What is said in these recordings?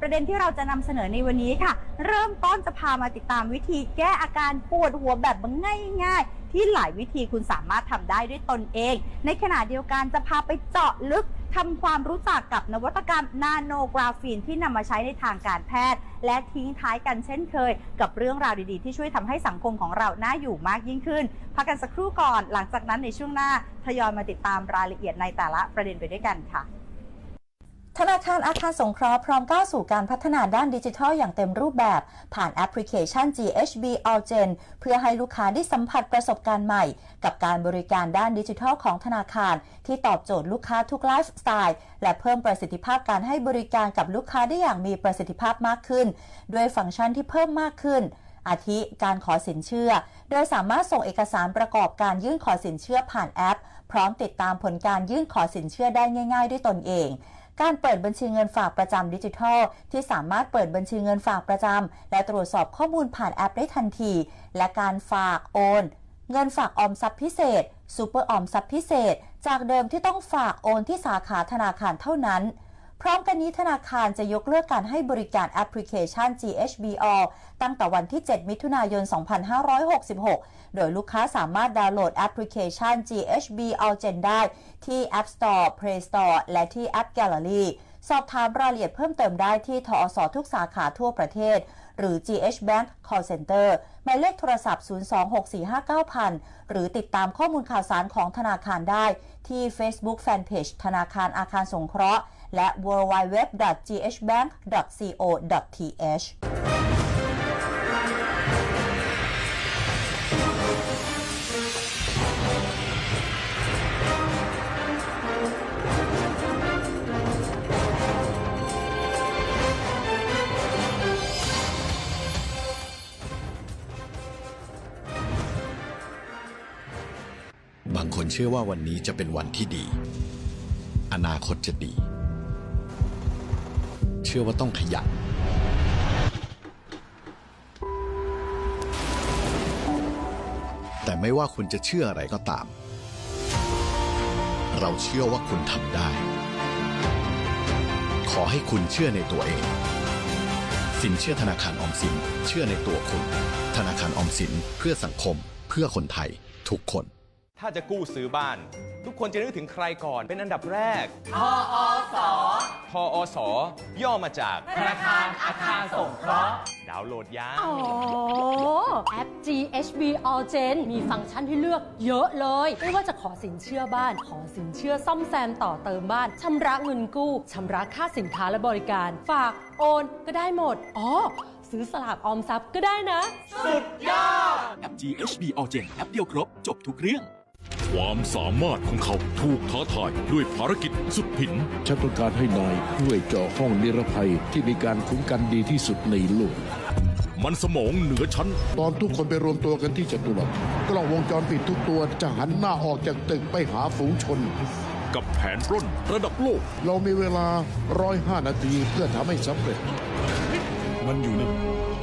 ประเด็นที่เราจะนำเสนอในวันนี้ค่ะ เริ่มต้นจะพามาติดตามวิธีแก้อาการปวดหัวแบบง่าย ๆ ที่หลายวิธีคุณสามารถทำได้ด้วยตนเอง ในขณะเดียวกันจะพาไปเจาะลึกทำความรู้จักกับนวัตกรรมนาโนกราฟีนที่นำมาใช้ในทางการแพทย์ และทิ้งท้ายกันเช่นเคย กับเรื่องราวดีๆ ที่ช่วยทำให้สังคมของเราน่าอยู่มากยิ่งขึ้นพักกันสักครู่ก่อน หลังจากนั้นในช่วงหน้าทยอยมาติดตามรายละเอียดในแต่ละประเด็นไปด้วยกันค่ะ ธนาคารอาคารสงเคราะห์พร้อมก้าวสู่การพัฒนาด้านดิจิทัลอย่างเต็มรูปแบบ ผ่านแอปพลิเคชัน GHB Allgen เพื่อให้ลูกค้าได้สัมผัสประสบการณ์ใหม่ กับการบริการด้านดิจิทัลของธนาคาร ที่ตอบโจทย์ลูกค้าทุกไลฟ์สไตล์ และเพิ่มประสิทธิภาพการให้บริการกับลูกค้าได้อย่างมีประสิทธิภาพมากขึ้น ด้วยฟังก์ชันที่เพิ่มมากขึ้นอาทิการขอสินเชื่อ โดยสามารถส่งเอกสารประกอบการยื่นขอสินเชื่อผ่านแอป พร้อมติดตามผลการยื่นขอสินเชื่อได้ง่าย ๆ ด้วยตนเอง การเปิดบัญชีเงินฝากประจำดิจิทัล ที่สามารถเปิดบัญชีเงินฝากประจำและตรวจสอบข้อมูลผ่านแอปได้ทันที และการฝากโอน เงินฝากออมทรัพย์พิเศษซูเปอร์ออมทรัพย์พิเศษ จากเดิมที่ต้องฝากโอนที่สาขาธนาคารเท่านั้น พร้อมกันนี้ธนาคารจะยกเลิกการให้บริการแอปพลิเคชัน GHBL ตั้งแต่วันที่ 7 มิถุนายน 2566 โดยลูกค้าสามารถดาวน์โหลดแอปพลิเคชัน GHB Allgen ได้ที่ App Store Play Store และที่ App Gallery สอบถามรายละเอียดเพิ่มเติมได้ที่ทอสทุกสาขาทั่วประเทศ หรือ GH Bank Call Center หมายเลขโทรศัพท์ 026459000 หรือติดตามข้อมูลข่าวสารของธนาคารได้ที่ Facebook Fanpage ธนาคารอาคารสงเคราะห์ และ www.ghbank.co.th บางคนเชื่อว่าวันนี้จะเป็นวันที่ดี อนาคตจะดี เชื่อว่าต้องขยันแต่ไม่ว่าคุณจะเชื่ออะไรก็ตาม เราเชื่อว่าคุณทำได้ ขอให้คุณเชื่อในตัวเอง สินเชื่อธนาคารออมสิน เชื่อในตัวคุณ ธนาคารออมสินเพื่อสังคม เพื่อคนไทย ทุกคน ถ้าจะกู้ซื้อบ้าน ทุกคนจะนึกถึงใครก่อนเป็นอันดับแรกทออส ทออสย่อมาจากธนาคารอาคารสงเคราะห์ดาวน์โหลดยาอ๋อ แอป GHB Allgen มีฟังก์ชันให้เลือกเยอะเลย ไม่ว่าจะขอสินเชื่อบ้าน ขอสินเชื่อซ่อมแซมต่อเติมบ้าน ชำระเงินกู้ ชำระค่าสินค้าและบริการ ฝากโอนก็ได้หมด อ๋อ ซื้อสลากออมทรัพย์ก็ได้นะแอป GHB Allgen แอปเดียวครบ จบทุกเรื่อง ความสามารถของเขาถูกท้าทายด้วยภารกิจสุดผิน ฉันต้องการให้นายช่วยเจาะห้องนิรภัยที่มีการคุ้มกันดีที่สุดในโลก มันสมองเหนือชั้น ตอนทุกคนไปรวมตัวกันที่จตุรัสกล้องวงจรปิดทุกตัวจะหันหน้าออกจากตึกไปหาฝูงชน กับแผนปล้นระดับโลก เรามีเวลาร้อยห้านาทีเพื่อทำให้สำเร็จ มันอยู่นี่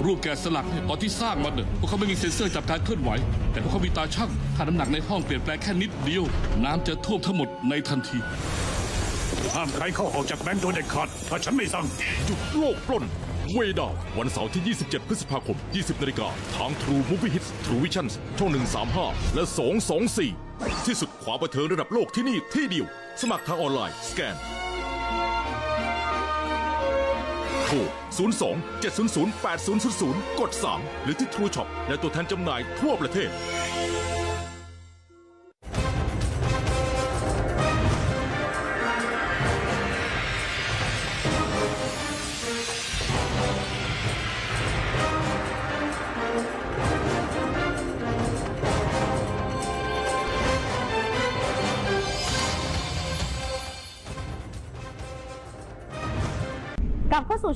รูปแกะสลักเนี่ยตอนที่สร้างมันเนี่ยพวกเขาไม่มีเซ็นเซอร์จับการเคลื่อนไหว แต่พวกเขามีตาช่างถ้าน้ำหนักในห้องเปลี่ยนแปลงแค่นิดเดียว น้ำจะท่วมทั้งหมดในทันที ห้ามใครเข้าออกจากแบงค์โดยเด็ดขาดถ้าฉันไม่สั่ง หยุดโลกปล้น เวดาววันเสาร์ที่ 27 พฤษภาคม 20 นาฬิกา ทาง True Movie Hits True Vision ช่อง 135 และ 224 ที่สุดความบันเทิงระดับโลกที่นี่ที่เดียว สมัครทางออนไลน์สแกน โทร 02 700 8000 กด 3 หรือที่ True Shop และตัวแทนจำหน่ายทั่วประเทศ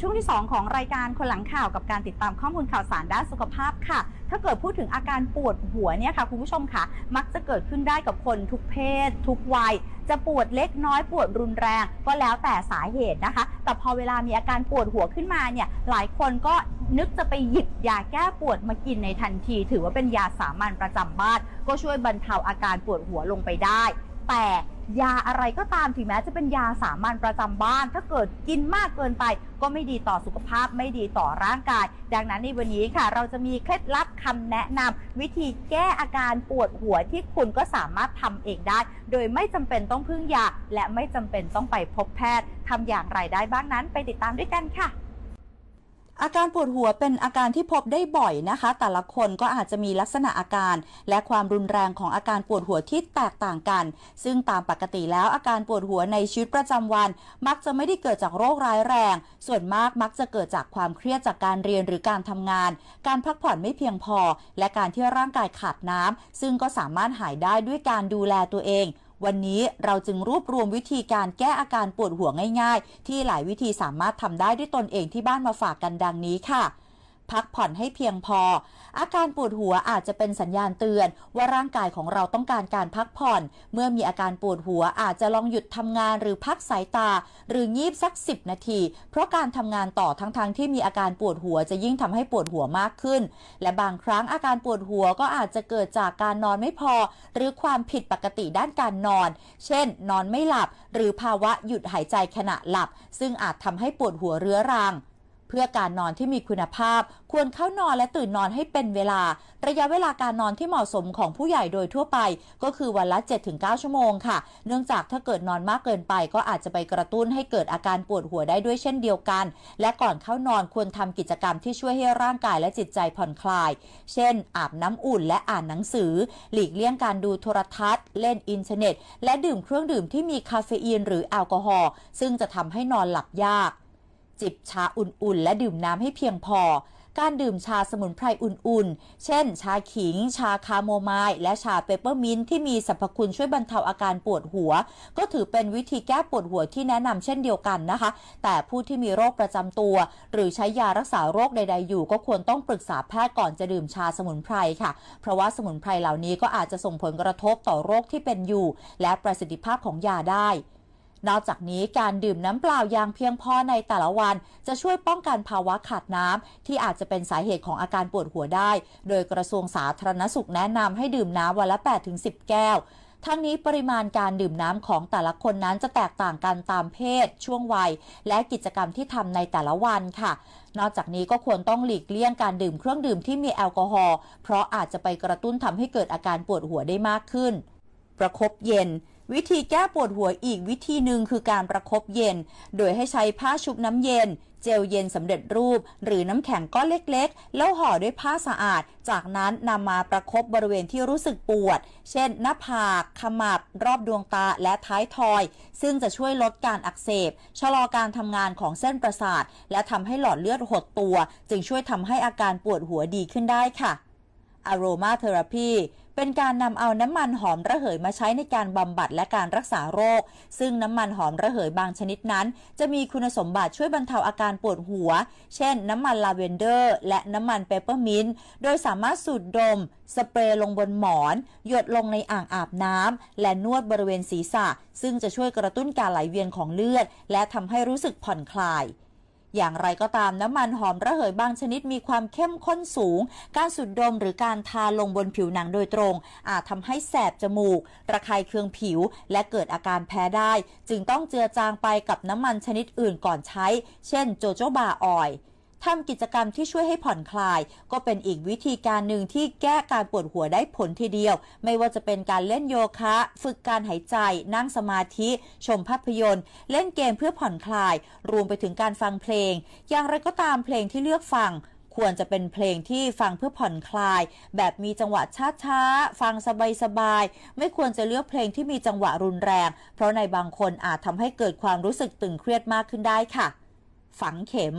ช่วงที่ 2 ของรายการคนหลังข่าวกับการติดตามข้อมูลข่าวสารด้านสุขภาพค่ะ ถ้าเกิดพูดถึงอาการปวดหัวเนี่ยค่ะคุณผู้ชมค่ะ มักจะเกิดขึ้นได้กับคนทุกเพศ ทุกวัย จะปวดเล็กน้อยปวดรุนแรง ก็แล้วแต่สาเหตุนะคะ แต่พอเวลามีอาการปวดหัวขึ้นมาเนี่ยหลายคนก็นึกจะไปหยิบยาแก้ปวดมากินในทันที ถือว่าเป็นยาสามัญประจำบ้านก็ช่วยบรรเทาอาการปวดหัวลงไปได้ แต่ ยาอะไรก็ตามถึงแม้จะเป็นยาสามัญประจำบ้าน ถ้าเกิดกินมากเกินไป ก็ไม่ดีต่อสุขภาพไม่ดีต่อร่างกาย ดังนั้นในวันนี้ค่ะ เราจะมีเคล็ดลับคำแนะนำวิธีแก้อาการปวดหัวที่คุณก็สามารถทำเองได้ โดยไม่จำเป็นต้องพึ่งยาและไม่จำเป็นต้องไปพบแพทย์ทำอย่างไรได้บ้างนั้นไปติดตามด้วยกันค่ะ อาการปวดหัวเป็นอาการที่พบได้บ่อยนะคะ แต่ละคนก็อาจจะมีลักษณะอาการ และความรุนแรงของอาการปวดหัวที่แตกต่างกัน ซึ่งตามปกติแล้วอาการปวดหัวในชีวิตประจำวัน มักจะไม่ได้เกิดจากโรคร้ายแรง ส่วนมากมักจะเกิดจากความเครียดจากการเรียนหรือการทำงาน การพักผ่อนไม่เพียงพอ และการที่ร่างกายขาดน้ำซึ่งก็สามารถหายได้ด้วยการดูแลตัวเอง วันนี้เราจึงรวบรวมวิธีการแก้อาการปวดหัวง่าย ๆ ที่หลายวิธีสามารถทำได้ด้วยตนเองที่บ้านมาฝากกันดังนี้ค่ะ พักผ่อนให้เพียงพอ อาการปวดหัวอาจจะเป็นสัญญาณเตือน ว่าร่างกายของเราต้องการการพักผ่อน เมื่อมีอาการปวดหัวอาจจะลองหยุดทำงานหรือพักสายตา หรืองีบสัก 10 นาที เพราะการทำงานต่อทั้งๆทที่มีอาการปวดหัวจะยิ่งทำให้ปวดหัวมากขึ้น และบางครั้งอาการปวดหัวก็อาจจะเกิดจากการนอนไม่พอ หรือความผิดปกติด้านการนอน เช่น นอนไม่หลับ หรือภาวะหยุดหายใจขณะหลับ ซึ่งอาจทำให้ปวดหัวเรื้อรัง เพื่อการนอนที่มีคุณภาพ ควรเข้านอนและตื่นนอนให้เป็นเวลา ระยะเวลาการนอนที่เหมาะสมของผู้ใหญ่โดยทั่วไป ก็คือวันละ 7-9 ชั่วโมงค่ะ เนื่องจากถ้าเกิดนอนมากเกินไป ก็อาจจะไปกระตุ้นให้เกิดอาการปวดหัวได้ด้วยเช่นเดียวกัน และก่อนเข้านอนควรทำกิจกรรมที่ช่วยให้ร่างกายและจิตใจผ่อนคลาย เช่น อาบน้ำอุ่นและอ่านหนังสือ หลีกเลี่ยงการดูโทรทัศน์ เล่นอินเทอร์เน็ต และดื่มเครื่องดื่มที่มีคาเฟอีนหรือแอลกอฮอล์ซึ่งจะทำให้นอนหลับยาก จิบชาอุ่นๆ และดื่มน้ำให้เพียงพอ การดื่มชาสมุนไพรอุ่นๆ เช่น ชาขิง ชาคาโมไมล์และชาเปปเปอร์มินต์ที่มีสรรพคุณช่วยบรรเทาอาการปวดหัว ก็ถือเป็นวิธีแก้ปวดหัวที่แนะนำเช่นเดียวกันนะคะ แต่ผู้ที่มีโรคประจำตัว หรือใช้ยารักษาโรคใด ๆ อยู่ ก็ควรต้องปรึกษาแพทย์ก่อนจะดื่มชาสมุนไพรค่ะ เพราะว่าสมุนไพรเหล่านี้ก็อาจจะส่งผลกระทบต่อโรคที่เป็นอยู่ และประสิทธิภาพของยาได้ นอกจากนี้การดื่มน้ำเปล่าอย่างเพียงพอในแต่ละวัน จะช่วยป้องกันภาวะขาดน้ำที่อาจจะเป็นสาเหตุของอาการปวดหัวได้ โดยกระทรวงสาธารณสุขแนะนำให้ดื่มน้ำวันละ 8-10 แก้วทั้งนี้ปริมาณการดื่มน้ำของแต่ละคนนั้นจะแตกต่างกันตามเพศ ช่วงวัย และกิจกรรมที่ทำในแต่ละวันค่ะ นอกจากนี้ก็ควรต้องหลีกเลี่ยงการดื่มเครื่องดื่มที่มีแอลกอฮอล์เพราะอาจจะไปกระตุ้นทำให้เกิดอาการปวดหัวได้มากขึ้น ประคบเย็น วิธีแก้ปวดหัวอีกวิธีหนึ่งคือการประคบเย็น โดยให้ใช้ผ้าชุบน้ำเย็น เจลเย็นสำเร็จรูป หรือน้ำแข็งก้อนเล็กๆ แล้วห่อด้วยผ้าสะอาด จากนั้นนำมาประคบบริเวณที่รู้สึกปวด เช่น หน้าผาก ขมับ รอบดวงตา และท้ายทอย ซึ่งจะช่วยลดการอักเสบ ชะลอการทำงานของเส้นประสาท และทำให้หลอดเลือดหดตัว จึงช่วยทำให้อาการปวดหัวดีขึ้นได้ค่ะ Aroma Therapy เป็นการนำเอาน้ำมันหอมระเหยมาใช้ในการบำบัดและการรักษาโรค ซึ่งน้ำมันหอมระเหยบางชนิดนั้น จะมีคุณสมบัติช่วยบรรเทาอาการปวดหัว เช่น น้ำมันลาเวนเดอร์ และน้ำมันเปปเปอร์มินต์โดยสามารถสูดดม สเปรย์ลงบนหมอน หยดลงในอ่างอาบน้ำและนวดบริเวณศีรษะ ซึ่งจะช่วยกระตุ้นการไหลเวียนของเลือด และทำให้รู้สึกผ่อนคลาย อย่างไรก็ตามน้ำมันหอมระเหยบางชนิดมีความเข้มข้นสูง การสูดดมหรือการทาลงบนผิวหนังโดยตรง อาจทำให้แสบจมูก ระคายเคืองผิว และเกิดอาการแพ้ได้ จึงต้องเจือจางไปกับน้ำมันชนิดอื่นก่อนใช้ เช่นโจโจบาออยล์ ทำกิจกรรมที่ช่วยให้ผ่อนคลาย ก็เป็นอีกวิธีการหนึ่งที่แก้การปวดหัวได้ผลทีเดียว ไม่ว่าจะเป็นการเล่นโยคะ ฝึกการหายใจ นั่งสมาธิ ชมภาพยนตร์ เล่นเกมเพื่อผ่อนคลาย รวมไปถึงการฟังเพลง อย่างไรก็ตามเพลงที่เลือกฟังควรจะเป็นเพลงที่ฟังเพื่อผ่อนคลาย แบบมีจังหวะช้าๆ ฟังสบายๆ ไม่ควรจะเลือกเพลงที่มีจังหวะรุนแรง เพราะในบางคนอาจทำให้เกิดความรู้สึกตึงเครียดมากขึ้นได้ค่ะ ฝังเข็ม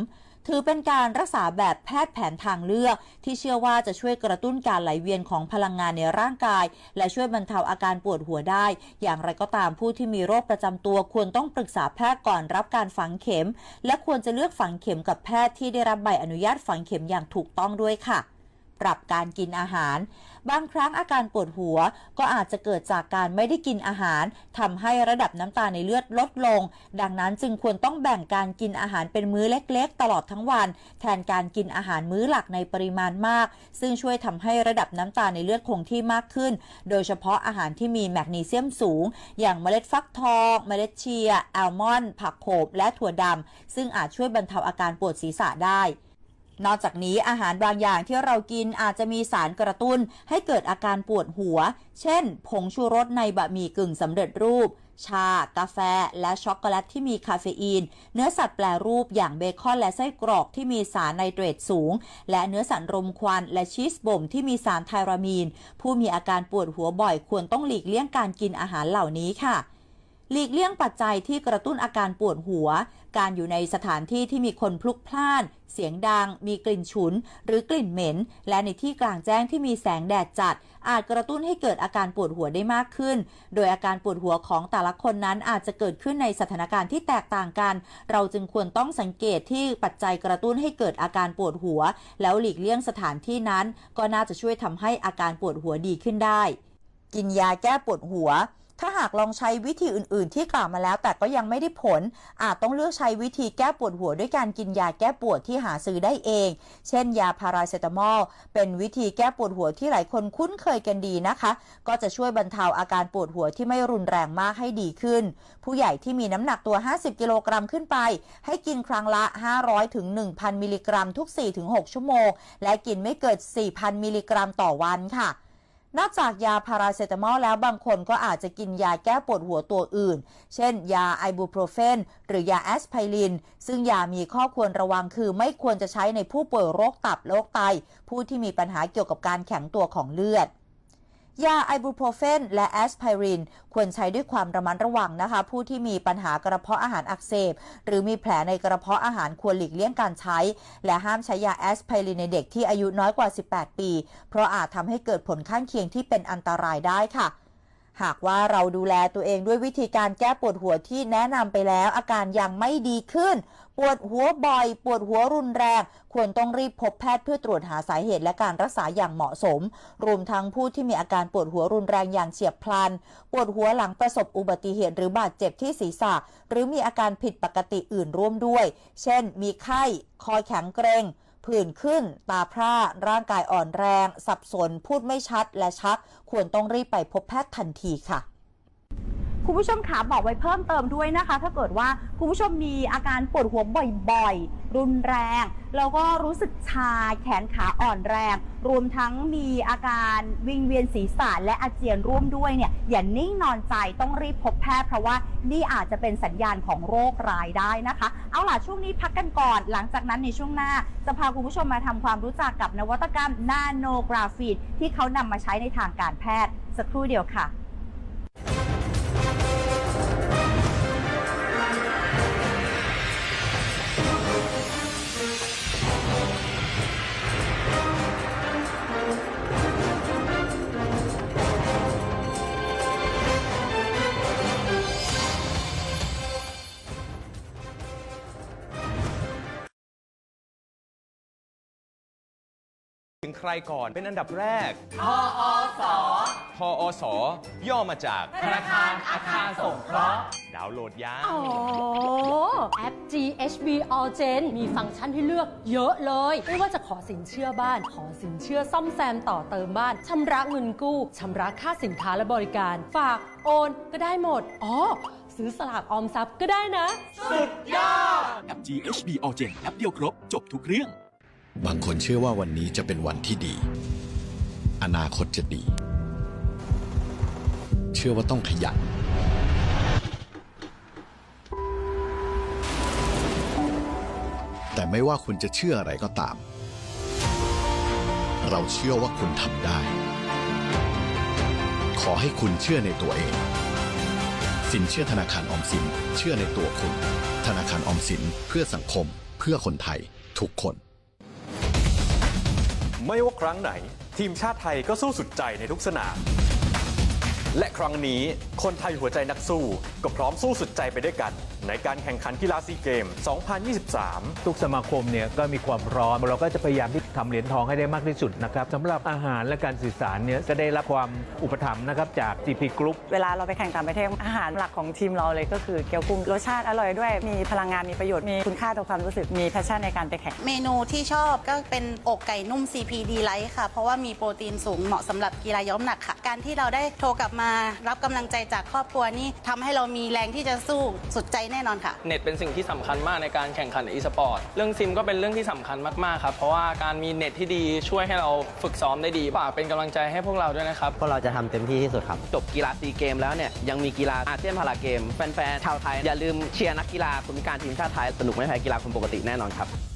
ถือเป็นการรักษาแบบแพทย์แผนทางเลือก ที่เชื่อว่าจะช่วยกระตุ้นการไหลเวียนของพลังงานในร่างกาย และช่วยบรรเทาอาการปวดหัวได้ อย่างไรก็ตามผู้ที่มีโรคประจำตัวควรต้องปรึกษาแพทย์ก่อนรับการฝังเข็ม และควรจะเลือกฝังเข็มกับแพทย์ที่ได้รับใบอนุญาตฝังเข็มอย่างถูกต้องด้วยค่ะ ปรับการกินอาหาร บางครั้งอาการปวดหัวก็อาจจะเกิดจากการไม่ได้กินอาหารทำให้ระดับน้ำตาลในเลือดลดลง ดังนั้นจึงควรต้องแบ่งการกินอาหารเป็นมื้อเล็กๆ ตลอดทั้งวัน แทนการกินอาหารมื้อหลักในปริมาณมาก ซึ่งช่วยทำให้ระดับน้ำตาลในเลือดคงที่มากขึ้น โดยเฉพาะอาหารที่มีแมกนีเซียมสูง อย่างเมล็ดฟักทอง เมล็ดเชียอัลมอนด์ผักโขมและถั่วดำซึ่งอาจช่วยบรรเทาอาการปวดศีรษะได้ นอกจากนี้อาหารบางอย่างที่เรากินอาจจะมีสารกระตุ้นให้เกิดอาการปวดหัว เช่น ผงชูรสในบะหมี่กึ่งสำเร็จรูป ชา กาแฟ และช็อกโกแลตที่มีคาเฟอีน เนื้อสัตว์แปรรูปอย่างเบคอนและไส้กรอกที่มีสารไนเตรตสูง และเนื้อสัตว์รมควันและชีสบ่มที่มีสารไทรามีน ผู้มีอาการปวดหัวบ่อยควรต้องหลีกเลี่ยงการกินอาหารเหล่านี้ค่ะ หลีกเลี่ยงปัจจัยที่กระตุ้นอาการปวดหัว การอยู่ในสถานที่ที่มีคนพลุกพล่าน เสียงดัง มีกลิ่นฉุน หรือกลิ่นเหม็น และในที่กลางแจ้งที่มีแสงแดดจัด อาจกระตุ้นให้เกิดอาการปวดหัวได้มากขึ้น โดยอาการปวดหัวของแต่ละคนนั้นอาจจะเกิดขึ้นในสถานการณ์ที่แตกต่างกัน เราจึงควรต้องสังเกตที่ปัจจัยกระตุ้นให้เกิดอาการปวดหัว แล้วหลีกเลี่ยงสถานที่นั้น ก็น่าจะช่วยทำให้อาการปวดหัวดีขึ้นได้ กินยาแก้ปวดหัว ถ้าหากลองใช้วิธีอื่น ๆ ที่กล่าวมาแล้ว แต่ก็ยังไม่ได้ผล อาจต้องเลือกใช้วิธีแก้ปวดหัวด้วยการกินยาแก้ปวดที่หาซื้อได้เอง เช่น ยาพาราเซตามอล เป็นวิธีแก้ปวดหัวที่หลายคนคุ้นเคยกันดีนะคะ ก็จะช่วยบรรเทาอาการปวดหัวที่ไม่รุนแรงมากให้ดีขึ้น ผู้ใหญ่ที่มีน้ำหนักตัว 50 กิโลกรัมขึ้นไป ให้กินครั้งละ 500ถึง1,000 มิลลิกรัมทุก 4-6 ชั่วโมง และกินไม่เกิน4,000 มิลลิกรัมต่อวันค่ะ นอกจากยาพาราเซตามอลแล้วบางคนก็อาจจะกินยาแก้ปวดหัวตัวอื่น เช่น ยาไอบูโปรเฟน หรือยาแอสไพริน ซึ่งยามีข้อควรระวังคือไม่ควรจะใช้ในผู้ป่วยโรคตับโรคไต ผู้ที่มีปัญหาเกี่ยวกับการแข็งตัวของเลือด ยาไอบูโปรเฟนและแอสไพริน ควรใช้ด้วยความระมัดระวังนะคะ ผู้ที่มีปัญหากระเพาะอาหารอักเสบ หรือมีแผลในกระเพาะอาหารควรหลีกเลี่ยงการใช้ และห้ามใช้ยาแอสไพรินในเด็กที่อายุน้อยกว่า 18 ปี เพราะอาจทำให้เกิดผลข้างเคียงที่เป็นอันตรายได้ค่ะหากว่าเราดูแลตัวเองด้วยวิธีการแก้ปวดหัวที่แนะนำไปแล้ว อาการยังไม่ดีขึ้น ปวดหัวบ่อย ปวดหัวรุนแรง ควรต้องรีบพบแพทย์เพื่อตรวจหาสาเหตุและการรักษาอย่างเหมาะสม รวมทั้งผู้ที่มีอาการปวดหัวรุนแรงอย่างเฉียบพลัน ปวดหัวหลังประสบอุบัติเหตุหรือบาดเจ็บที่ศีรษะ หรือมีอาการผิดปกติอื่นร่วมด้วย เช่น มีไข้ คอแข็งเกร็งผื่นขึ้น ตาพร่า ร่างกายอ่อนแรง สับสน พูดไม่ชัด และชัก ควรต้องรีบไปพบแพทย์ทันทีค่ะ คุณผู้ชมขาบอกไว้เพิ่มเติมด้วยนะคะ ถ้าเกิดว่าคุณผู้ชมมีอาการปวดหัวบ่อยๆ รุนแรง แล้วก็รู้สึกชาแขนขาอ่อนแรง รวมทั้งมีอาการวิงเวียนศีรษะและอาเจียนร่วมด้วยเนี่ยอย่านิ่งนอนใจต้องรีบพบแพทย์เพราะว่านี่อาจจะเป็นสัญญาณของโรคร้ายได้นะคะ เอาล่ะช่วงนี้พักกันก่อน หลังจากนั้นในช่วงหน้า จะพาคุณผู้ชมมาทำความรู้จักกับนวัตกรรมนาโนกราฟีดที่เขานำมาใช้ในทางการแพทย์สักครู่เดียวค่ะ ถึงใครก่อนเป็นอันดับแรกทออสอ อสย่อมาจากธนาคารอาคารสงเคราะห์ดาวน์โหลดยังอ๋อ แอป GHB All Gen มีฟังก์ชันให้เลือกเยอะเลย ไม่ว่าจะขอสินเชื่อบ้าน ขอสินเชื่อซ่อมแซมต่อเติมบ้าน ชำระเงินกู้ ชำระค่าสินค้าและบริการ ฝากโอนก็ได้หมด อ๋อ ซื้อสลากออมทรัพย์ก็ได้นะแอป GHB All Gen แอปเดียวครบ จบทุกเรื่อง บางคนเชื่อว่าวันนี้จะเป็นวันที่ดี อนาคตจะดี เชื่อว่าต้องขยันแต่ไม่ว่าคุณจะเชื่ออะไรก็ตาม เราเชื่อว่าคุณทำได้ ขอให้คุณเชื่อในตัวเอง สินเชื่อธนาคารออมสิน เชื่อในตัวคุณ ธนาคารออมสินเพื่อสังคม เพื่อคนไทย ทุกคน ไม่ว่าครั้งไหน ทีมชาติไทยก็สู้สุดใจในทุกสนาม และครั้งนี้คนไทยหัวใจนักสู้ก็พร้อมสู้สุดใจไปด้วยกันในการแข่งขันกีฬาซีเกม 2023 ทุกสมาคมเนี่ยก็มีความพร้อม เราก็จะพยายามที่ทำเหรียญทองให้ได้มากที่สุดนะครับสำหรับอาหารและการสื่อสารเนี่ยก็ได้รับความอุปถัมภ์นะครับจาก GP Group เวลาเราไปแข่งต่างประเทศอาหารหลักของทีมเราเลยก็คือเกี๊ยวกุ้งรสชาติอร่อยด้วย มีพลังงานมีประโยชน์มีคุณค่าต่อความรู้สึกมีแพชชั่นในการไปแข่งเมนูที่ชอบก็เป็นอกไก่นุ่ม CPD Light ค่ะ เพราะว่ามีโปรตีนสูงเหมาะสำหรับกีฬาย้อมหนักค่ะ การที่เราได้โทรกลับมารับกำลังใจจากครอบครัวนี่ทำให้เรามีแรงที่จะสู้สุดใจแน่นอนค่ะ เน็ตเป็นสิ่งที่สำคัญมากในการแข่งขันอีสปอร์ต เรื่องซิมก็เป็นเรื่องที่สำคัญมากๆครับ เพราะว่าการมีเน็ตที่ดีช่วยให้เราฝึกซ้อมได้ดีฝากเป็นกำลังใจให้พวกเราด้วยนะครับ พวกเราจะทำเต็มที่ที่สุดครับ จบกีฬาซีเกมแล้วเนี่ยยังมีกีฬาอาเซียนพาราเกม แฟนๆ ชาวไทย อย่าลืมเชียร์นักกีฬาคนพิการทีมชาติไทย สนุกไม่แพ้กีฬาคนปกติแน่นอนครับ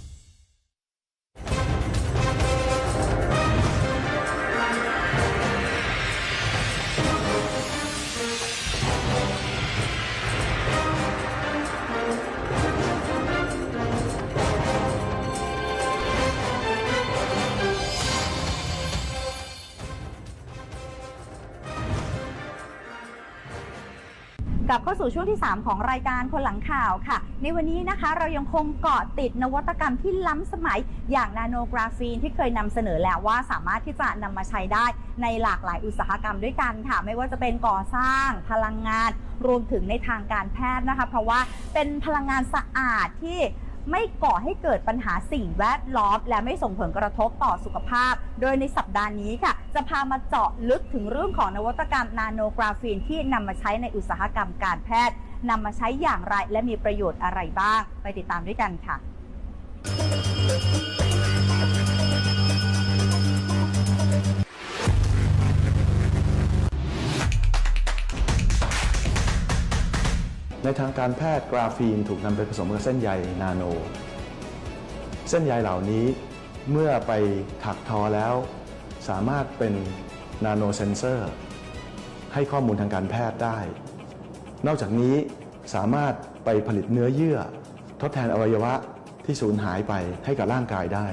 าสู่ช่วงที่ 3 ของรายการคนหลังข่าวค่ะ ในวันนี้นะคะเรายังคงเกาะติดนวัตกรรมที่ล้ำสมัยอย่างนาโนกราฟีนที่เคยนำเสนอแล้วว่าสามารถที่จะนำมาใช้ได้ในหลากหลายอุตสาหกรรมด้วยกันค่ะ ไม่ว่าจะเป็นก่อสร้าง พลังงาน รวมถึงในทางการแพทย์นะคะ เพราะว่าเป็นพลังงานสะอาดที่ ไม่ก่อให้เกิดปัญหาสิ่งแวดล้อม และไม่ส่งผลกระทบต่อสุขภาพ โดยในสัปดาห์นี้ค่ะ จะพามาเจาะลึกถึงเรื่องของนวัตกรรมนาโนกราฟีนที่นำมาใช้ในอุตสาหกรรมการแพทย์นำมาใช้อย่างไรและมีประโยชน์อะไรบ้าง ไปติดตามด้วยกันค่ะ ในทางการแพทย์กราฟีนถูกนำไปผสมกับเส้นใยนาโน เส้นใยเหล่านี้เมื่อไปถักทอแล้ว สามารถเป็นนาโนเซนเซอร์ให้ข้อมูลทางการแพทย์ได้ นอกจากนี้สามารถไปผลิตเนื้อเยื่อ ทดแทนอวัยวะที่สูญหายไปให้กับร่างกายได้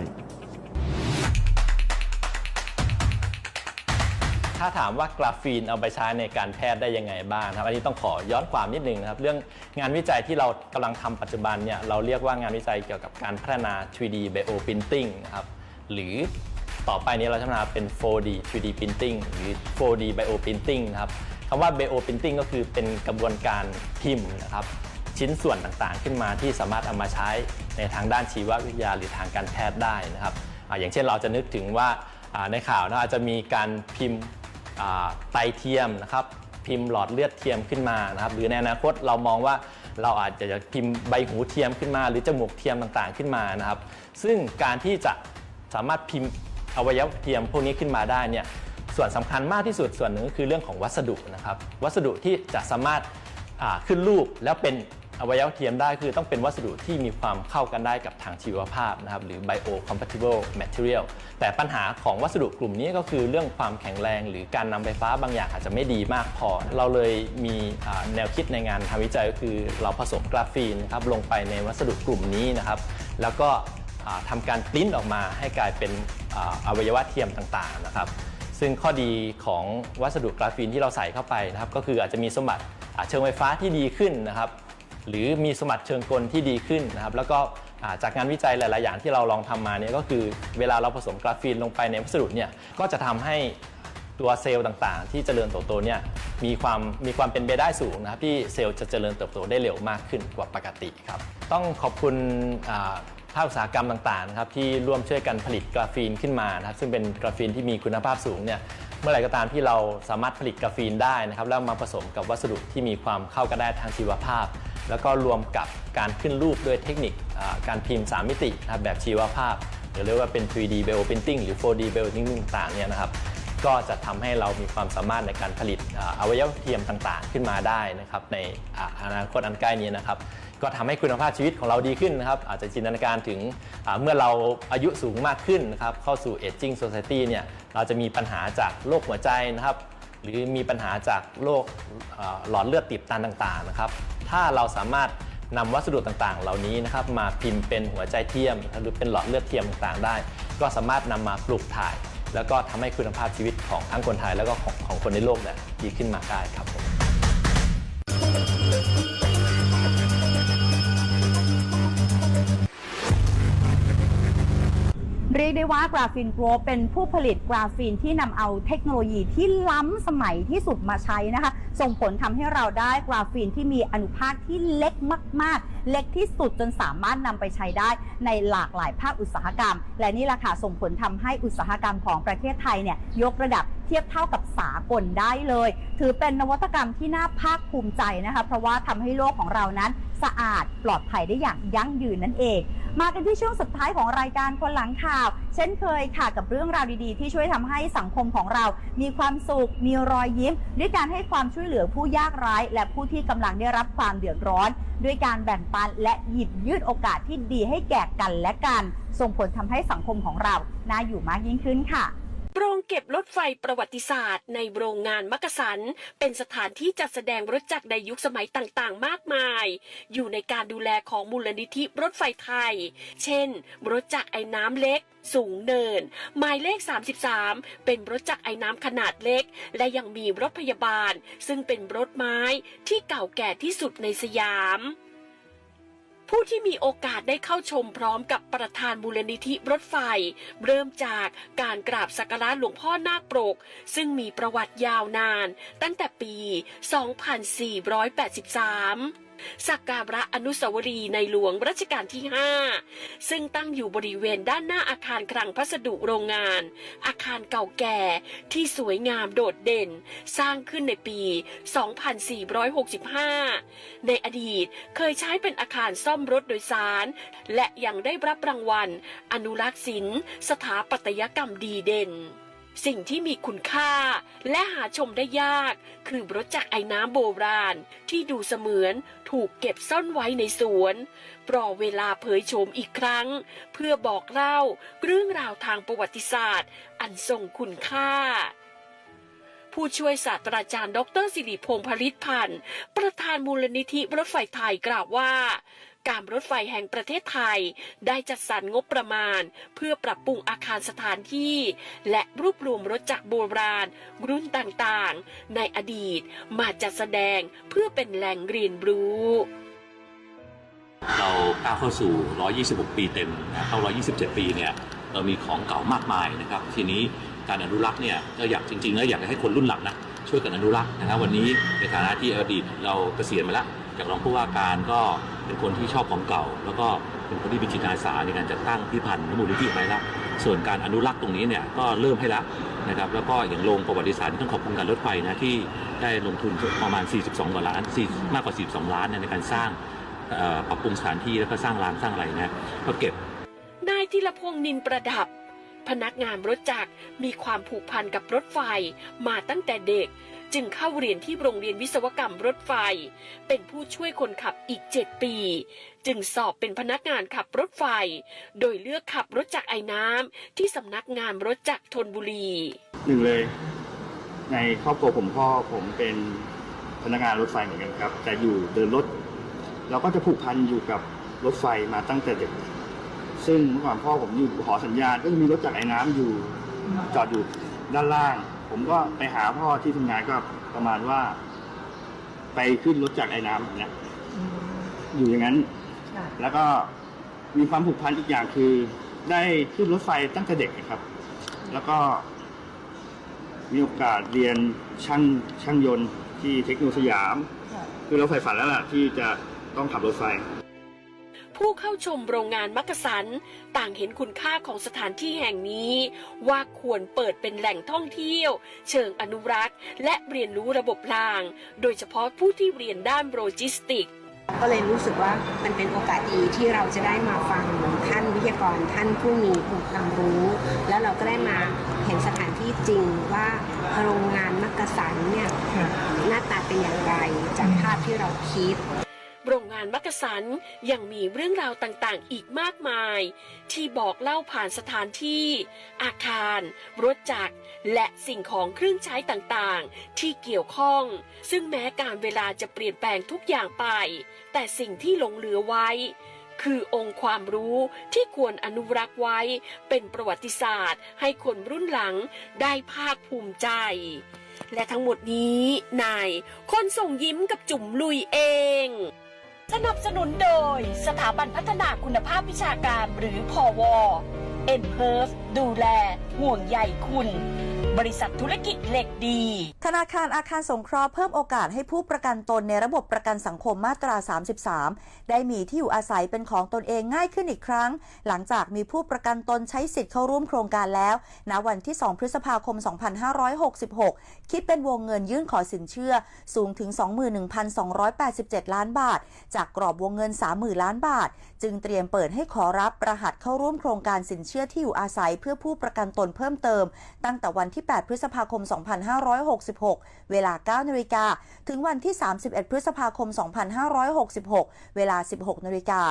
ถ้าถามว่ากราฟีนเอาไปใช้ในการแพทย์ได้ยังไงบ้างครับ อันนี้ต้องขอย้อนความนิดนึงนะครับ เรื่องงานวิจัยที่เรากำลังทำปัจจุบันเนี่ยเราเรียกว่างานวิจัยเกี่ยวกับการพัฒนา 3D Bio Printing นะครับหรือต่อไปนี้เราจะพัฒนาเป็น 4D 3D Printing หรือ 4D Bio Printing นะครับคำว่า Bio Printing ก็คือเป็นกระบวนการพิมพ์นะครับชิ้นส่วนต่างๆ ขึ้นมาที่สามารถเอามาใช้ในทางด้านชีววิทยาหรือทางการแพทย์ได้นะครับออย่างเช่นเราจะนึกถึงว่าในข่าวนะอาจจะมีการพิมพ์ ไตเทียมนะครับพิมพ์หลอดเลือดเทียมขึ้นมานะครับหรือในอนาคตเรามองว่าเราอาจจะพิมพ์ใบหูเทียมขึ้นมา หรือจมูกเทียมต่างๆขึ้นมานะครับ ซึ่งการที่จะสามารถพิมพ์อวัยวะเทียมพวกนี้ขึ้นมาได้เนี่ยส่วนสำคัญมากที่สุดส่วนหนึ่งก็คือเรื่องของวัสดุนะครับ วัสดุที่จะสามารถขึ้นรูปแล้วเป็น อวัยวะเทียมได้คือต้องเป็นวัสดุที่มีความเข้ากันได้กับทางชีวภาพนะครับหรือ biocompatible material แต่ปัญหาของวัสดุกลุ่มนี้ก็คือเรื่องความแข็งแรง หรือการนำไฟฟ้าบางอย่างอาจจะไม่ดีมากพอ เราเลยมีแนวคิดในงานทำวิจัยก็คือเราผสมกราฟีนนะครับลงไปในวัสดุกลุ่มนี้นะครับ แล้วก็อ่าทำการปริ้นออกมาให้กลายเป็นออวัยวะเทียมต่างๆนะครับ ซึ่งข้อดีของวัสดุกราฟีนที่เราใส่เข้าไปนะครับ ก็คืออาจจะมีสมบัติเชิงไฟฟ้าที่ดีขึ้นนะครับ หรือมีสมบัติเชิงกลที่ดีขึ้นนะครับแล้วก็จากงานวิจัยหลาย ๆ อย่างที่เราลองทำมาเนี่ยก็คือเวลาเราผสมกราฟีนลงไปในวัสดุเนี่ยก็จะทำให้ตัวเซลล์ต่าง ๆ ที่เจริญเติบโตเนี่ยมีความมีความเป็นไปได้สูงนะครับที่เซลล์จะเจริญเติบโตได้เร็วมากขึ้นกว่าปกติครับต้องขอบคุณภาคอุตสาหกรรมต่างๆนะครับที่ร่วมช่วยกันผลิตกราฟีนขึ้นมานะครับซึ่งเป็นกราฟีนที่มีคุณภาพสูงเนี่ยเมื่อไหร่ก็ตามที่เราสามารถผลิตกราฟีนได้นะครับแล้วมาผสมกับวัสดุที่มีความเข้ากันได้ทางชีวภาพ แล้วก็รวมกับการขึ้นรูปด้วยเทคนิคการพิมพ์ 3 มิตินะครับแบบชีวภาพ หรือเรียกว่าเป็น 3D Bio Printing หรือ 4D Bio Printing ต่างๆเนี่ยนะครับก็จะทำให้เรามีความสามารถในการผลิตอวัยวะเทียมต่างๆ ขึ้นมาได้นะครับในอนาคตอันใกล้นี้นะครับก็ทำให้คุณภาพชีวิตของเราดีขึ้นนะครับอาจจะจินตนาการถึงเมื่อเราอายุสูงมากขึ้นนะครับเข้าสู่ aging society เนี่ยเราจะมีปัญหาจากโรคหัวใจนะครับหรือมีปัญหาจากโรคหลอดเลือดตีบตันต่างๆนะครับ ถ้าเราสามารถนำวัสดุต่างๆ เหล่านี้นะครับมาพิมพ์เป็นหัวใจเทียม หรือเป็นหลอดเลือดเทียมต่างๆ ได้ ก็สามารถนำมาปลูกถ่าย แล้วก็ทำให้คุณภาพชีวิตของทั้งคนไทยแล้วก็ของของคนในโลกเนี่ยดีขึ้นมาได้ครับผมเรียกได้ว่ากราฟีนโกรเป็นผู้ผลิตกราฟีนที่นำเอาเทคโนโลยีที่ล้ำสมัยที่สุดมาใช้นะคะ ส่งผลทำให้เราได้กราฟีนที่มีอนุภาคที่เล็กมากๆเล็กที่สุดจนสามารถนำไปใช้ได้ในหลากหลายภาคอุตสาหกรรม และนี่แหละค่ะส่งผลทำให้อุตสาหกรรมของประเทศไทยเนี่ยยกระดับเทียบเท่ากับสากลได้เลย ถือเป็นนวัตกรรมที่น่าภาคภูมิใจนะคะเพราะว่าทำให้โลกของเรานั้นสะอาดปลอดภัยได้อย่างยั่งยืนนั่นเอง มากันที่ช่วงสุดท้ายของรายการคนหลังข่าว เช่นเคยค่ะกับเรื่องราวดีๆ ที่ช่วยทำให้สังคมของเรา มีความสุข มีรอยยิ้ม ด้วยการให้ความช่วยเหลือผู้ยากไร้และผู้ที่กำลังได้รับความเดือดร้อน ด้วยการแบ่งปัน และหยิบยืดโอกาสที่ดีให้แก่กันและกัน ส่งผลทำให้สังคมของเราน่าอยู่มากยิ่งขึ้นค่ะโรงเก็บรถไฟประวัติศาสตร์ ในโรงงานมักกะสัน เป็นสถานที่จัดแสดงรถจักรในยุคสมัยต่างๆ มากมาย อยู่ในการดูแลของมูลนิธิรถไฟไทย เช่น รถจักรไอ้น้ำเล็ก สูงเนิน หมายเลข 33 เป็นรถจักรไอ้น้ำขนาดเล็ก และยังมีรถพยาบาล ซึ่งเป็นรถไม้ที่เก่าแก่ที่สุดในสยาม ผู้ที่มีโอกาสได้เข้าชมพร้อมกับประธานมูลนิธิรถไฟ เริ่มจากการกราบสักการะหลวงพ่อนาคปรก ซึ่งมีประวัติยาวนาน ตั้งแต่ปี 2483 สักการะอนุสาวรีย์ในหลวงรัชกาลที่ 5 ซึ่งตั้งอยู่บริเวณด้านหน้าอาคารคลังพัสดุโรงงาน อาคารเก่าแก่ที่สวยงามโดดเด่น สร้างขึ้นในปี 2465 ในอดีตเคยใช้เป็นอาคารซ่อมรถโดยสาร และยังได้รับรางวัล อนุรักษ์ศิลป์สถาปัตยกรรมดีเด่นสิ่งที่มีคุณค่าและหาชมได้ยาก คือรถจักรไอ้น้ำโบราณที่ดูเสมือน ถูกเก็บซ่อนไว้ในสวน รอเวลาเผยโฉมอีกครั้ง เพื่อบอกเล่าเรื่องราวทางประวัติศาสตร์ อันทรงคุณค่าผู้ช่วยศาสตราจารย์ ดรสิริพงษ์ผลิตพันธ์ ประธานมูลนิธิรถไฟไทยกล่าวว่า การรถไฟแห่งประเทศไทย ได้จัดสรรงบประมาณ เพื่อปรับปรุงอาคารสถานที่ และรวบรวมรถจักรโบราณ รุ่นต่างๆ ในอดีตมาจัดแสดงเพื่อเป็นแหล่งเรียนรู้เราก้าวเข้าสู่ 126 ปีเต็มนะเข้า 127 ปีเนี่ย เรามีของเก่ามากมายนะครับ ทีนี้การอนุรักษ์เนี่ยก็อยากจริงๆแล้วอยากให้คนรุ่นหลังนะช่วยกันอนุรักษ์นะครับวันนี้ในฐานะที่อดีตเราเกษียณมาแล้วจากรองผู้ว่าการก็ เป็นคนที่ชอบของเก่า แล้วก็เป็นคนที่มีจิตอาสาในการจัดตั้งพิพิธภัณฑ์มูลนิธิไปแล้วส่วนการอนุรักษ์ตรงนี้เนี่ยก็เริ่มให้แล้วนะครับแล้วก็อย่างโรงประวัติศาสตร์ที่ต้องขอบคุณการรถไฟนะที่ได้ลงทุนประมาณ 42กว่าล้านมากกว่า 42 ล้านในการสร้างปรับปรุงสถานที่แล้วก็สร้างรางสร้างอะไรนะก็เก็บนายธีรพงษ์นินประดับ พนักงานรถจักรมีความผูกพันกับรถไฟมาตั้งแต่เด็ก จึงเข้าเรียนที่โรงเรียนวิศวกรรมรถไฟ เป็นผู้ช่วยคนขับอีก 7 ปี จึงสอบเป็นพนักงานขับรถไฟ โดยเลือกขับรถจักรไอ้น้ำที่สำนักงานรถจักรธนบุรี หนึ่งเลย ในครอบครัวผมพ่อผมเป็นพนักงานรถไฟเหมือนกันครับแต่อยู่เดินรถ เราก็จะผูกพันอยู่กับรถไฟมาตั้งแต่เด็ก ซึ่งเมื่อก่อนพ่อผมอยู่หอสัญญาณก็จะมีรถจักรไอ้น้ำอยู่จอดอยู่ด้านล่าง ผมก็ไปหาพ่อที่ทำงานก็ประมาณว่า ไปขึ้นรถจักรไอ้น้ำแบบเนี้ยอยู่อย่างนั้นแล้วก็มีความผูกพันอีกอย่างคือ ได้ขึ้นรถไฟตั้งแต่เด็กนะครับ แล้วก็มีโอกาสเรียนช่างช่างยนต์ที่เทคโนโลยีสยามคือเราใฝ่ฝันแล้วล่ะที่จะต้องขับรถไฟ ผู้เข้าชมโรงงานมักกะสัน ต่างเห็นคุณค่าของสถานที่แห่งนี้ ว่าควรเปิดเป็นแหล่งท่องเที่ยว เชิงอนุรักษ์ และเรียนรู้ระบบราง โดยเฉพาะผู้ที่เรียนด้านโลจิสติกก็เลยรู้สึกว่ามันเป็นโอกาสดีที่เราจะได้มาฟังท่านวิทยากรท่านผู้มีความรู้ แล้วเราก็ได้มาเห็นสถานที่จริงว่าโรงงานมักกะสันเนี่ยหน้าตาเป็นอย่างไรจากภาพที่เราคิด โรงงานมักกะสันยังมีเรื่องราวต่างๆ อีกมากมาย ที่บอกเล่าผ่านสถานที่ อาคาร รถจักร และสิ่งของเครื่องใช้ต่างๆ ที่เกี่ยวข้อง ซึ่งแม้การเวลาจะเปลี่ยนแปลงทุกอย่างไป แต่สิ่งที่หลงเหลือไว้ คือองค์ความรู้ที่ควรอนุรักษ์ไว้เป็นประวัติศาสตร์ ให้คนรุ่นหลังได้ภาคภูมิใจและทั้งหมดนี้นายคนส่งยิ้มกับจุ๋มลุยเอง สนับสนุนโดยสถาบันพัฒนาคุณภาพวิชาการหรือพอวเอ็นเพิร์ฟดูแลห่วงใยคุณ บริษัทธุรกิจเหล็กดี ธนาคารอาคารสงเคราะห์เพิ่มโอกาสให้ผู้ประกันตนในระบบประกันสังคมมาตรา 33 ได้มีที่อยู่อาศัยเป็นของตนเองง่ายขึ้นอีกครั้ง หลังจากมีผู้ประกันตนใช้สิทธิ์เข้าร่วมโครงการแล้ว ณ วันที่ 2 พฤษภาคม 2566 คิดเป็นวงเงินยื่นขอสินเชื่อสูงถึง 21,287 ล้านบาท จากกรอบวงเงิน 30,000 ล้านบาท จึงเตรียมเปิดให้ขอรับรหัสเข้าร่วมโครงการสินเชื่อที่อยู่อาศัยเพื่อผู้ประกันตนเพิ่มเติม ตั้งแต่วันที่8 พฤษภาคม 2566 เวลา 9 นาฬิกา ถึงวันที่ 31 พฤษภาคม 2566 เวลา 16 นาฬิกา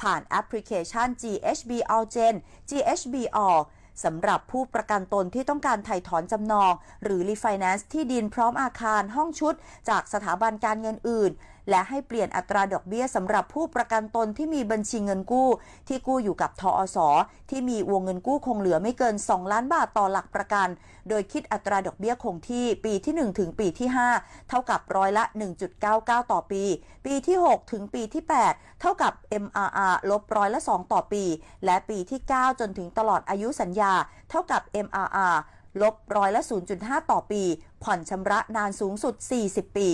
ผ่านแอปพลิเคชัน GHB Allgen GHB All สำหรับผู้ประกันตนที่ต้องการไถ่ถอนจำนอง หรือรีไฟแนนซ์ที่ดินพร้อมอาคารห้องชุด จากสถาบันการเงินอื่น และให้เปลี่ยนอัตราดอกเบี้ยสำหรับผู้ประกันตนที่มีบัญชีเงินกู้ ที่กู้อยู่กับทอสที่มีวงเงินกู้คงเหลือไม่เกิน 2 ล้านบาทต่อหลักประกัน โดยคิดอัตราดอกเบี้ยคงที่ปีที่ 1 ถึงปีที่ 5 เท่ากับร้อยละ 1.99 ต่อปี ปีที่ 6 ถึงปีที่ 8 เท่ากับ MRR ลบร้อยละ 2 ต่อปี และปีที่ 9 จนถึงตลอดอายุสัญญา เท่ากับ MRR ลบร้อยละ 0.5 ต่อปี ผ่อนชำระนานสูงสุด 40 ปี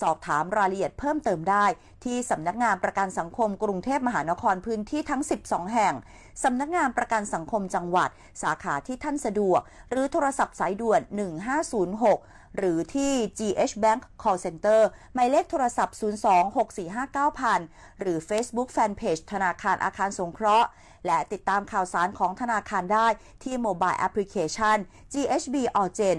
สอบถามรายละเอียดเพิ่มเติมได้ ที่สำนักงานประกันสังคมกรุงเทพมหานครพื้นที่ทั้ง 12 แห่ง สำนักงานประกันสังคมจังหวัด สาขาที่ท่านสะดวก หรือโทรศัพท์สายด่วน 1506 หรือที่ GH Bank Call Center หมายเลขโทรศัพท์ 026459000 หรือ Facebook Fanpage ธนาคารอาคารสงเคราะห์ และติดตามข่าวสารของธนาคารได้ที่ Mobile Application GHB Allgen